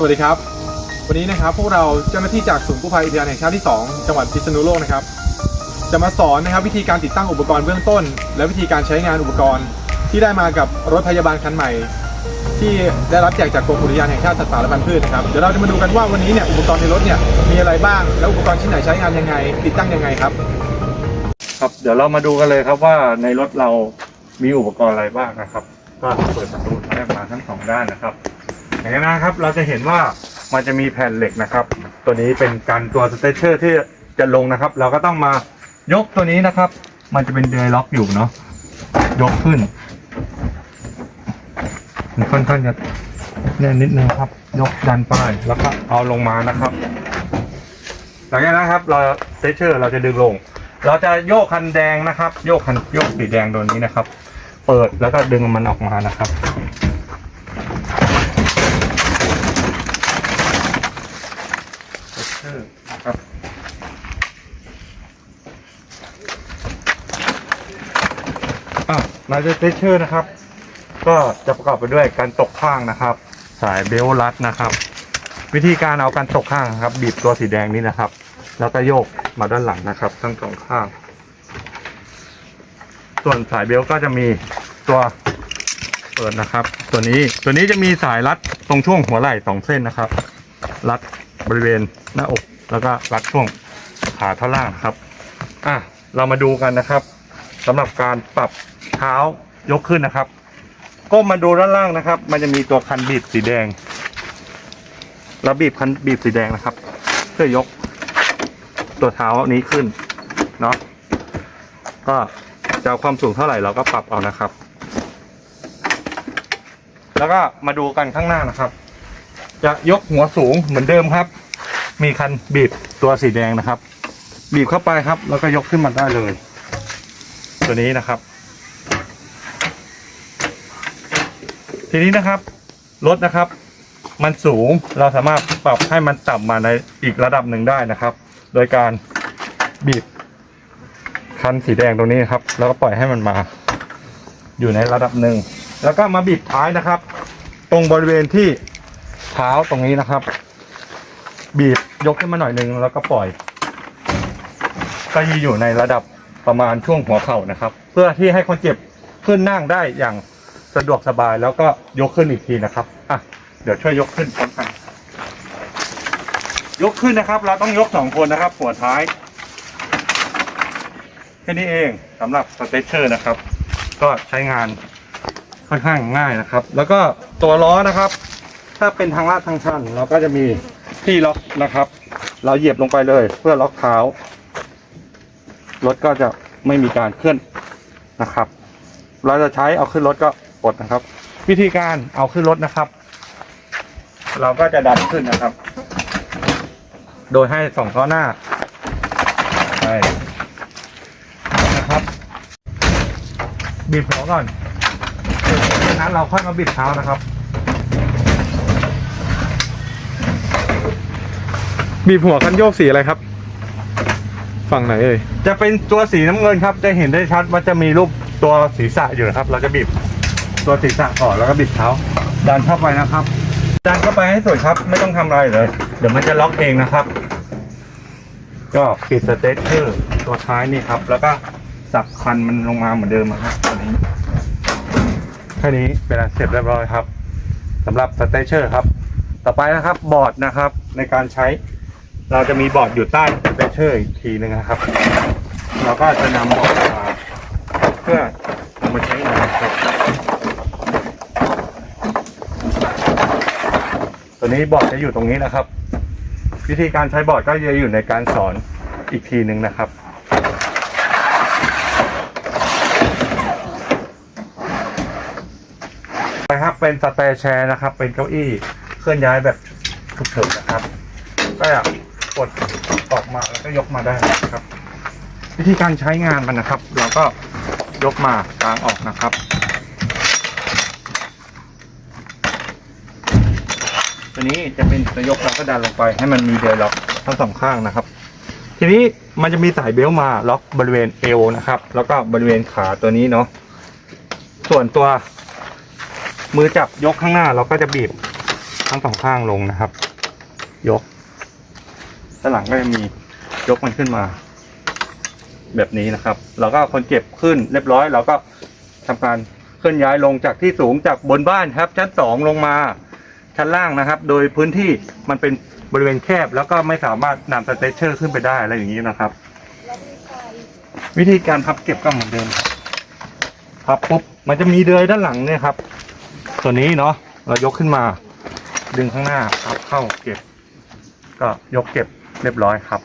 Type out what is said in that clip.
สวัสดีครับ วันนี้นะครับพวกเราเจ้าหน้าที่จากศูนย์กู้ภัยอุทยานแห่งชาติที่ 2 จังหวัดพิษณุโลกนะครับ จะมาสอนนะครับวิธีการติดตั้งอุปกรณ์เบื้องต้น และวิธีการใช้งานอุปกรณ์ ที่ได้มากับรถพยาบาลคันใหม่ ที่ได้รับแจกจากกรมอุทยานแห่งชาติสัตว์ป่าและพันธุ์พืชนะครับเดี๋ยวเราจะมาดูกันว่าวันนี้เนี่ยอุปกรณ์ในรถเนี่ยมีอะไรบ้าง แล้วอุปกรณ์ชิ้นไหนใช้งานยังไง ติดตั้งยังไงครับ ครับเดี๋ยวเรามาดูกันเลยครับว่าในรถเรามีอุปกรณ์อะไรบ้างนะครับ ก็เปิดประตูแรกมาทั้งสองด้านนะครับ อย่างนี้นะครับเราจะเห็นว่ามันจะมีแผ่นเหล็กนะครับ ตัวนี้เป็นการตัวสเตเชอร์ที่จะลงนะครับ เราก็ต้องมายกตัวนี้นะครับ มันจะเป็นเดย์ล็อกอยู่เนาะยกขึ้นมันค่อนข้างจะแน่นนิดนึงครับ ยกดันไปแล้วก็เอาลงมานะครับ หลังจากนั้นครับ เราสเตเชอร์เราจะดึงลง เราจะโยกคันแดงนะครับ โยกคันโยกสีแดงตัวนี้นะครับ เปิดแล้วก็ดึงมันออกมานะครับ นะครับอะเราจะเทเชอร์นะครับ ก็จะประกอบไปด้วยการตกข้างนะครับ สายเบลต์รัดนะครับ วิธีการเอาการตกข้างครับ บีบตัวสีแดงนี้นะครับ แล้วก็โยกมาด้านหลังนะครับ ทั้งสองข้าง ส่วนสายเบลต์ก็จะมีตัวเปิดนะครับ ตัวนี้ตัวนี้จะมีสายรัดตรงช่วงหัวไหล่สองเส้นนะครับ รัด บริเวณหน้าอก แล้วก็รัดช่วงขาท่อนล่างครับอะเรามาดูกันนะครับสำหรับการปรับเท้ายกขึ้นนะครับก้มมาดูด้านล่างนะครับ มันจะมีตัวคันบีบสีแดงเราบีบคันบีบสีแดงนะครับ เพื่อยกตัวเท้านี้ขึ้นเนาะก็จะเอาความสูงเท่าไหร่เราก็ปรับเอานะครับ แล้วก็มาดูกันข้างหน้านะครับ จะยกหัวสูงเหมือนเดิมครับ มีคันบีบตัวสีแดงนะครับ บีบเข้าไปครับ แล้วก็ยกขึ้นมาได้เลย ตัวนี้นะครับ ทีนี้นะครับรถนะครับ มันสูงเราสามารถปรับให้มันต่ำมาในอีกระดับหนึ่งได้นะครับ โดยการบีบคันสีแดงตรงนี้ครับ แล้วก็ปล่อยให้มันมา อยู่ในระดับหนึ่งแล้วก็มาบีบท้ายนะครับ ตรงบริเวณที่ เท้าตรงนี้นะครับ บีบยกขึ้นมาหน่อยนึงแล้วก็ปล่อย ก็จะอยู่ในระดับประมาณช่วงหัวเข่านะครับ เพื่อที่ให้คนเจ็บขึ้นนั่งได้อย่างสะดวกสบายแล้วก็ยกขึ้นอีกทีนะครับอะเดี๋ยวช่วยยกขึ้นพร้อมกันยกขึ้นนะครับ เราต้องยกสองคนนะครับหัวท้ายแค่นี้เองสำหรับสเตเชอร์นะครับ ก็ใช้งานค่อนข้างง่ายนะครับ แล้วก็ตัวล้อนะครับ ถ้าเป็นทางลาดทางชันเราก็จะมีที่ล็อกนะครับ เราเหยียบลงไปเลย เพื่อล็อกเท้ารถก็จะไม่มีการเคลื่อนนะครับ เราจะใช้เอาขึ้นรถก็ปลดนะครับ วิธีการเอาขึ้นรถนะครับ เราก็จะดันขึ้นนะครับ โดยให้สองล้อหน้าไปนะครับ บีบหัวก่อนจากนั้นเราค่อยมาบิดเท้านะครับ บีบหัวคันโยกสีอะไรครับ ฝั่งไหนเอ่ยจะเป็นตัวสีน้ำเงินครับ จะเห็นได้ชัดว่าจะมีรูปตัวศีรษะอยู่นะครับ เราจะบีบตัวศีรษะก่อนแล้วก็บิดเท้า ดันเข้าไปนะครับ ดันเข้าไปให้สุดครับ ไม่ต้องทำอะไรเลย เดี๋ยวมันจะล็อกเองนะครับ ก็ปิดสเตตเชอร์ตัวท้ายนี่ครับ แล้วก็สับคันมันลงมาเหมือนเดิมนะครับตัวนี้แค่นี้เป็นอันเสร็จเรียบร้อยครับสำหรับสเตเชอร์ครับ ต่อไปนะครับบอร์ดนะครับในการใช้ เราจะมีบอร์ดอยู่ใต้สเตเชอร์อีกทีหนึ่งนะครับ เราก็จะนำบอร์ดมาเพื่อเอามาใช้งานครับ ตัวนี้บอร์ดจะอยู่ตรงนี้นะครับ วิธีการใช้บอร์ดก็จะอยู่ในการสอนอีกทีหนึ่งนะครับนะครับเป็นสเตย์แชร์นะครับ เป็นเก้าอี้เคลื่อนย้ายแบบฉุกเฉินนะครับ ก็อยาก กดออกมาแล้วก็ยกมาได้นะครับ วิธีการใช้งานมันนะครับ เราก็ยกมากางออกนะครับ ตัวนี้จะเป็นตัวยกเราก็ดันลงไป ให้มันมีเดลล็อกทั้งสองข้างนะครับ ทีนี้มันจะมีสายเบลมาล็อกบริเวณเอวนะครับ แล้วก็บริเวณขาตัวนี้เนาะส่วนตัว มือจับยกข้างหน้าเราก็จะบีบทั้งสองข้างลงนะครับ ยก ด้านหลังก็จะมียกมันขึ้นมา แบบนี้นะครับแล้วก็คนเก็บขึ้นเรียบร้อย เราก็ทำการเคลื่อนย้ายลงจากที่สูงจากบนบ้านครับ ชั้นสองลงมาชั้นล่างนะครับ โดยพื้นที่มันเป็นบริเวณแคบ แล้วก็ไม่สามารถนำสเตชเชอร์ขึ้นไปได้อะไรอย่างนี้นะครับ วิธีการพับเก็บก็เหมือนเดิมพับปุ๊บมันจะมีเดือยด้านหลังเนี่ยครับ ตัวนี้เนาะเรายกขึ้นมา ดึงข้างหน้าพับเข้าเก็บ ก็ยกเก็บ เรียบร้อยครับ